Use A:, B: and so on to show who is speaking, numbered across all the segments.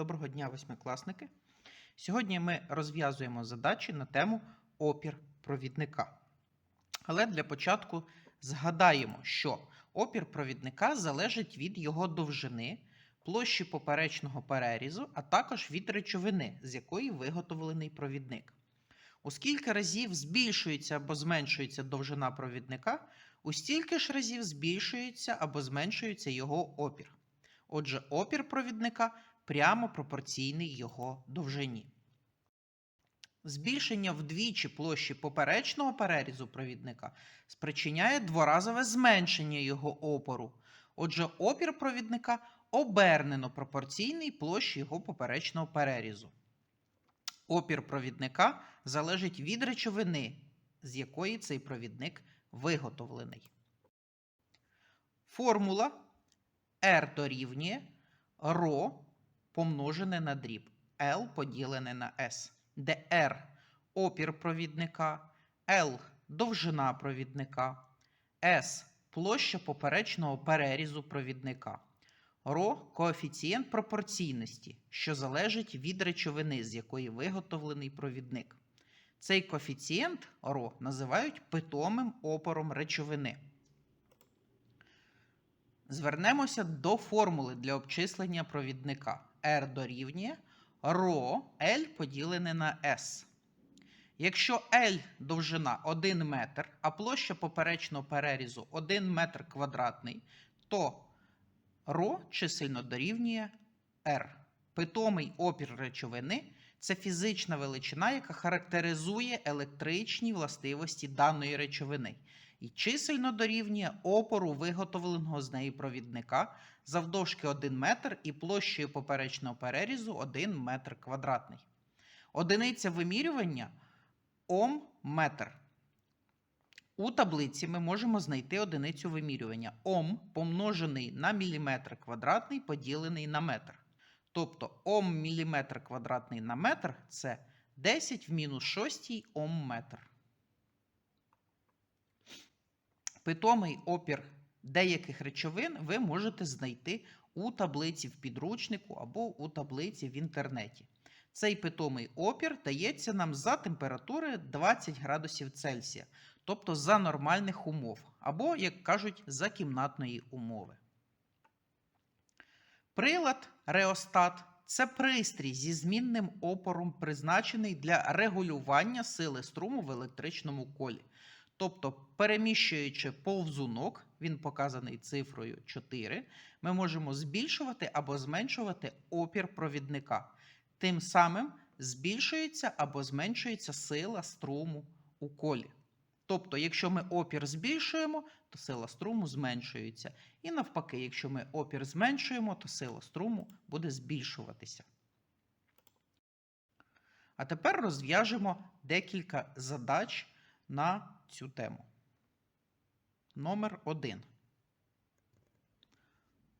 A: Доброго дня, восьмикласники. Сьогодні ми розв'язуємо задачі на тему опір провідника. Але для початку згадаємо, що опір провідника залежить від його довжини, площі поперечного перерізу, а також від речовини, з якої виготовлений провідник. У скільки разів збільшується або зменшується довжина провідника, у стільки ж разів збільшується або зменшується його опір. Отже, опір провідника прямо пропорційний його довжині. Збільшення вдвічі площі поперечного перерізу провідника спричиняє дворазове зменшення його опору. Отже, опір провідника обернено пропорційний площі його поперечного перерізу. Опір провідника залежить від речовини, з якої цей провідник виготовлений. Формула R дорівнює ρ помножене на дріб L поділене на S, де R опір провідника, L довжина провідника, S площа поперечного перерізу провідника. Ро коефіцієнт пропорційності, що залежить від речовини, з якої виготовлений провідник. Цей коефіцієнт ро називають питомим опором речовини. Звернемося до формули для обчислення провідника. R дорівнює ро L поділене на S. Якщо L довжина 1 метр, а площа поперечного перерізу 1 метр квадратний, то ро чисельно дорівнює R. Питомий опір речовини це фізична величина, яка характеризує електричні властивості даної речовини і чисельно дорівнює опору виготовленого з неї провідника завдовжки 1 метр і площею поперечного перерізу 1 метр квадратний. Одиниця вимірювання Ом метр. У таблиці ми можемо знайти одиницю вимірювання Ом помножений на міліметр квадратний поділений на метр. Тобто Ом міліметр квадратний на метр це 10 в мінус 6 Ом метр. Питомий опір деяких речовин ви можете знайти у таблиці в підручнику або у таблиці в інтернеті. Цей питомий опір дається нам за температури 20 градусів Цельсія, тобто за нормальних умов, або, як кажуть, за кімнатної умови. Прилад реостат це пристрій зі змінним опором, призначений для регулювання сили струму в електричному колі. Тобто, переміщуючи повзунок, він показаний цифрою 4, ми можемо збільшувати або зменшувати опір провідника. Тим самим збільшується або зменшується сила струму у колі. Тобто, якщо ми опір збільшуємо, то сила струму зменшується. І навпаки, якщо ми опір зменшуємо, то сила струму буде збільшуватися. А тепер розв'яжемо декілька задач на цю тему. Номер 1.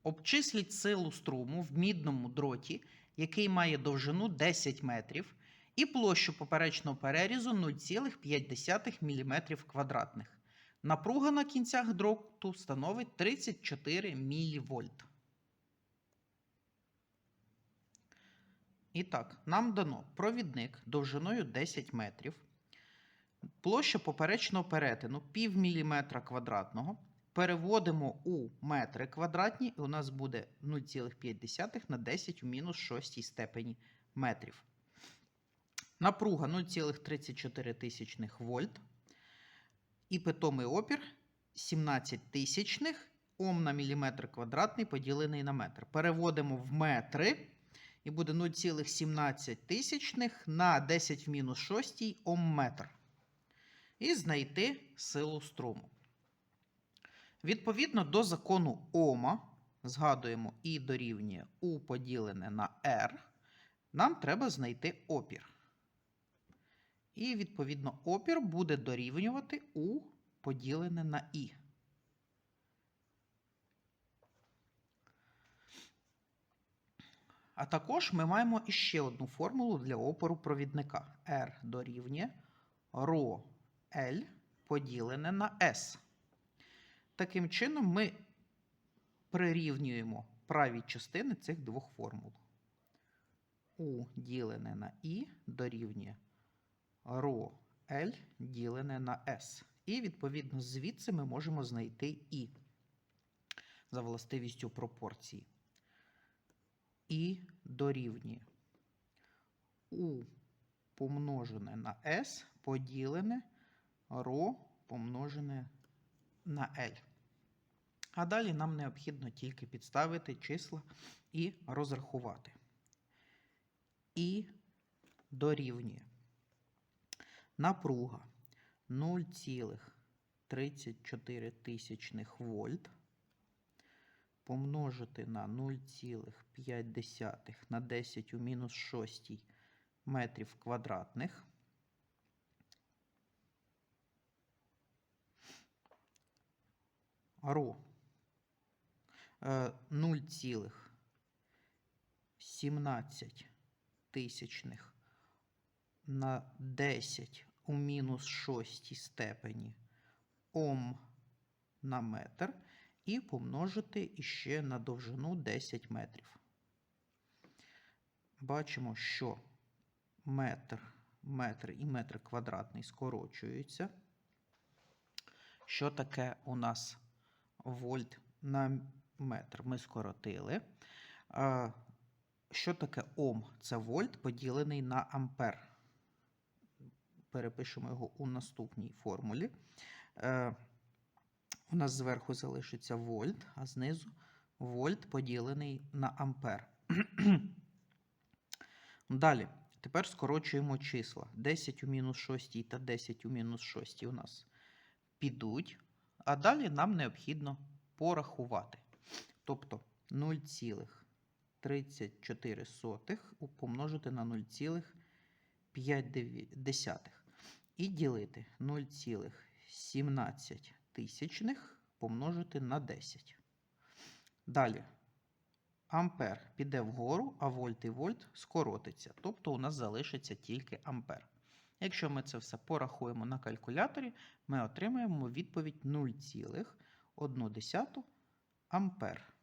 A: Обчисліть силу струму в мідному дроті, який має довжину 10 метрів, і площу поперечного перерізу 0,5 мм квадратних. Напруга на кінцях дроту становить 34 мВ. І так, нам дано провідник довжиною 10 метрів. Площа поперечного перетину пів міліметра квадратного. Переводимо у метри квадратні, і у нас буде 0,5 на 10 в мінус 6 степені метрів. Напруга 0,34 тисячних вольт. І питомий опір 17 тисячних Ом на міліметр квадратний поділений на метр. Переводимо в метри. І буде 0,17 тисячних на 10 в мінус 6 Ом метр. І знайти силу струму. Відповідно до закону Ома, згадуємо І дорівнює У поділене на R, нам треба знайти опір. І, відповідно, опір буде дорівнювати У поділене на І. А також ми маємо іще одну формулу для опору провідника. R дорівнює ρ L поділене на S. Таким чином, ми прирівнюємо праві частини цих двох формул. У ділене на І дорівнює ро L ділене на S. І, відповідно, звідси ми можемо знайти І за властивістю пропорції. І дорівнює У помножене на S поділене ро помножене на L. А далі нам необхідно тільки підставити числа і розрахувати. І дорівнює напруга 0,34 тисячних вольт помножити на 0,5 на 10 у мінус 6 метрів квадратних. Ро е, 0,17 тисячних на 10 у мінус 6 степені Ом на метр і помножити іще на довжину 10 метрів. Бачимо, що метр, метр і метр квадратний скорочуються. Що таке у нас вольт на метр? Ми скоротили. Що таке Ом? Це вольт поділений на ампер. Перепишемо його у наступній формулі. Е, У нас зверху залишиться вольт, а знизу вольт поділений на ампер. Далі. Тепер скорочуємо числа. 10 у мінус 6 та 10 у мінус 6 у нас підуть. А далі нам необхідно порахувати. Тобто 0,34 помножити на 0,5 і ділити 0,17 тисячних помножити на 10. Далі ампер піде вгору, а вольт і вольт скоротиться. Тобто у нас залишиться тільки ампер. Якщо ми це все порахуємо на калькуляторі, ми отримаємо відповідь 0,1 ампер.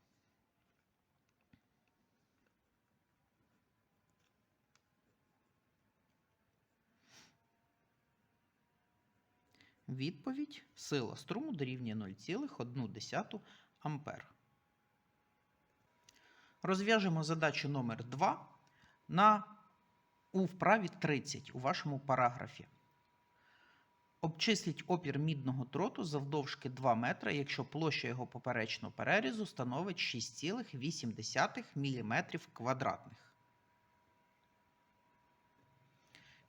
A: Відповідь сила струму дорівнює 0,1 ампер. Розв'яжемо задачу номер 2 на, у вправі 30 у вашому параграфі. Обчисліть опір мідного дроту завдовжки 2 метра, якщо площа його поперечного перерізу становить 6,8 мм квадратних.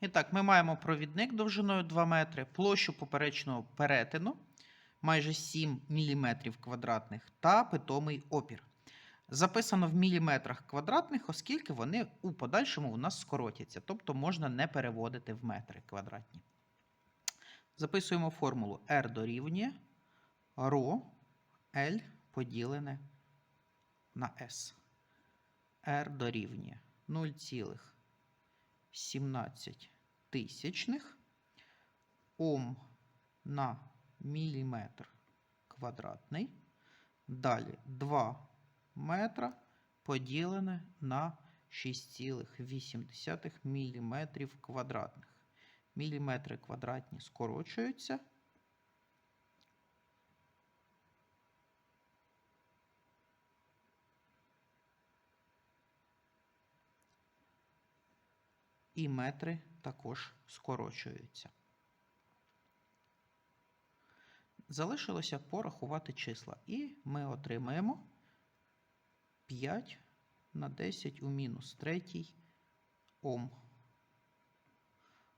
A: І так, ми маємо провідник довжиною 2 метри, площу поперечного перетину майже 7 мм квадратних та питомий опір. Записано в міліметрах квадратних, оскільки вони у подальшому у нас скоротяться, тобто можна не переводити в метри квадратні. Записуємо формулу R дорівнює ρ L поділене на S. R дорівнює 0,17 тисячних Ом на міліметр квадратний. Далі 2 метра поділене на 6,8 мм квадратних. Міліметри квадратні скорочуються. І метри також скорочуються. Залишилося порахувати числа. І ми отримаємо 5 на 10 у мінус 3 Ом.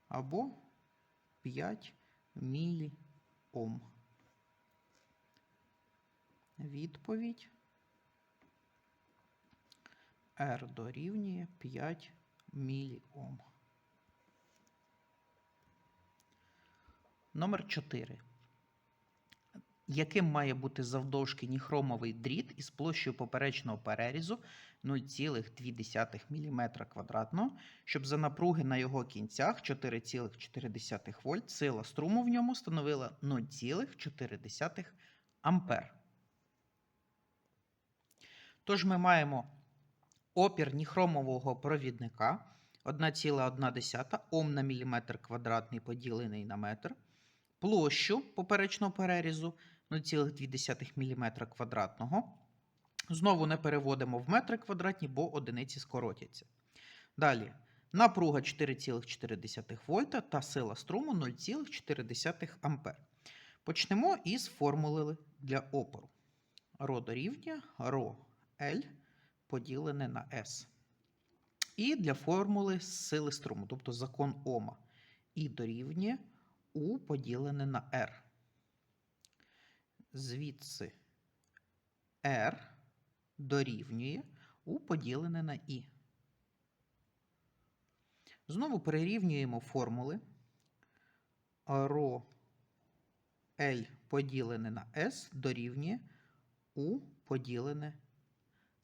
A: Або 5 міліом. Відповідь R дорівнює 5 міліом. Номер 4 яким має бути завдовжки ніхромовий дріт із площею поперечного перерізу 0,2 мм квадратного, щоб за напруги на його кінцях 4,4 вольт сила струму в ньому становила 0,4 ампер. Тож ми маємо Опір ніхромового провідника 1,1 Ом на міліметр квадратний поділений на метр. Площу поперечного перерізу 0,2 мм квадратного. Знову не переводимо в метри квадратні, бо одиниці скоротяться. Далі. Напруга 4,4 вольта та сила струму 0,4 ампер. Почнемо із формули для опору. Ро дорівнює ро L поділене на S. І для формули сили струму, тобто закон Ома. І дорівнює У поділене на R. Звідси R дорівнює У поділене на І. Знову перерівнюємо формули. Ро L поділене на S дорівнює У поділене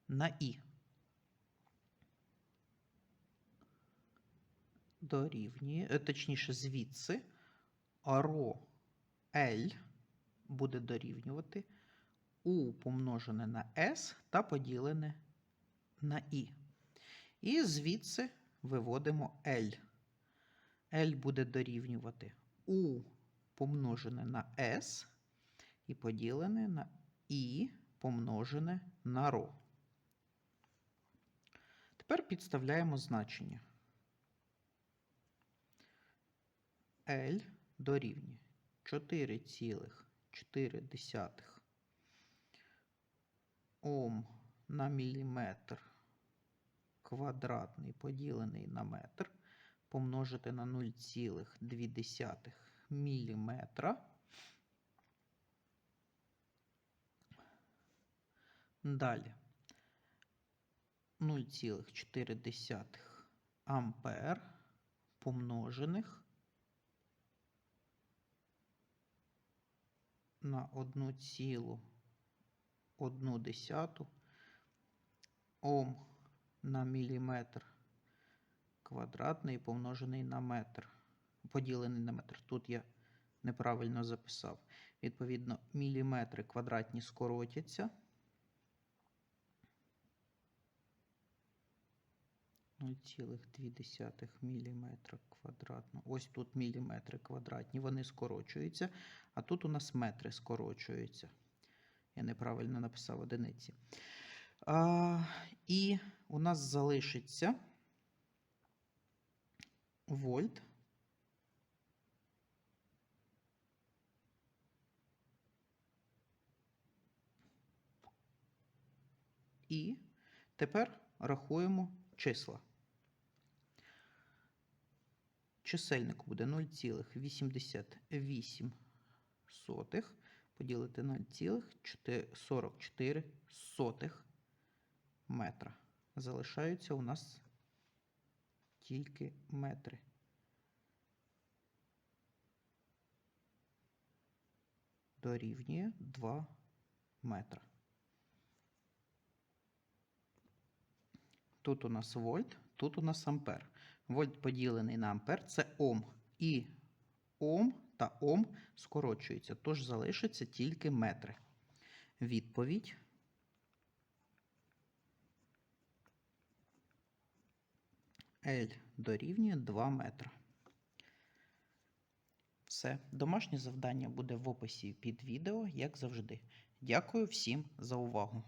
A: на І. Дорівнює, е, точніше, звідси ро L буде дорівнювати У помножене на S та поділене на І. І звідси виводимо L. L буде дорівнювати U помножене на S і поділене на І помножене на ро. Тепер підставляємо значення. L дорівнює 4,4 Ом на міліметр квадратний поділений на метр помножити на 0,2 міліметра. Далі 0,4 ампер помножених на 1,1 Ом на міліметр квадратний помножений на метр. Поділений на метр. Тут я неправильно записав. Відповідно, міліметри квадратні скоротяться. 0,2 мм квадратного. Ось тут міліметри квадратні, вони скорочуються, а тут у нас метри скорочуються. Я неправильно написав одиниці. А, І у нас залишиться вольт. І тепер рахуємо числа. Чисельник буде 0,88 поділити 0,44 метра. Залишаються у нас тільки метри. Дорівнює 2 метра. Тут у нас вольт, тут у нас ампер. Вольт поділений на ампер це Ом. І Ом та Ом скорочуються, тож залишиться тільки метри. Відповідь. L дорівнює 2 метра. Все. Домашнє завдання буде в описі під відео, як завжди. Дякую всім за увагу.